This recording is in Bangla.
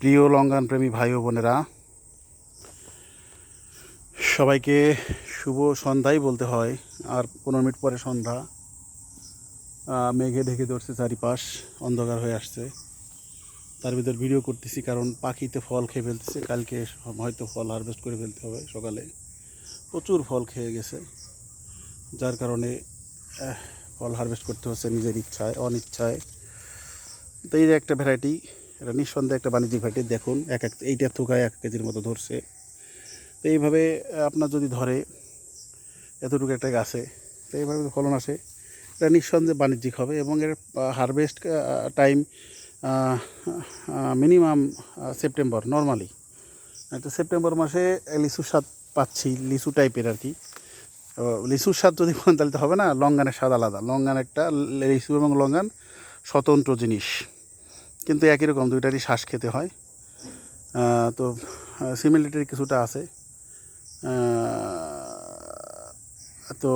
প্রিয় লঙ্ঘন প্রেমী ভাই ও বোনেরা, সবাইকে শুভ সন্ধ্যাই বলতে হয়, আর পনেরো মিনিট পরে সন্ধ্যা। মেঘে ঢেকে ধরছে চারিপাশ, অন্ধকার হয়ে আসছে। তার ভিতর ভিডিও করতেছি কারণ পাখিতে ফল খেয়ে ফেলতেছে। কালকে হয়তো ফল হারভেস্ট করে ফেলতে হবে সকালে। প্রচুর ফল খেয়ে গেছে। যার কারণে ফল হারভেস্ট করতে হচ্ছে নিজের ইচ্ছায়, অনিচ্ছায়। তো এই একটা ভ্যারাইটি এটা নিঃসন্দেহে একটা বাণিজ্যিক ভ্যারাইটি দেখুন, এক এক এইটা থুকায় এক কেজির মতো ধরছে। তো এইভাবে আপনার যদি ধরে, এতটুকু একটা গাছে, তো এইভাবে ফলন আসে, এটা নিঃসন্দেহে বাণিজ্যিক হবে এবং এর harvest time minimum September normally তো সেপ্টেম্বর মাসে লিচুর স্বাদ পাচ্ছি, লিচু টাইপের আর কি। লিচুর স্বাদ যদি বলেন, তাহলে তো হবে না, লঙ্গানের স্বাদ আলাদা। লঙ্গান একটা লিচু এবং লঙ্গান স্বতন্ত্র জিনিস। কিন্তু একই রকম দুইটারই শ্বাস খেতে হয়। তো সিমিলিটারি কিছুটা আছে। তো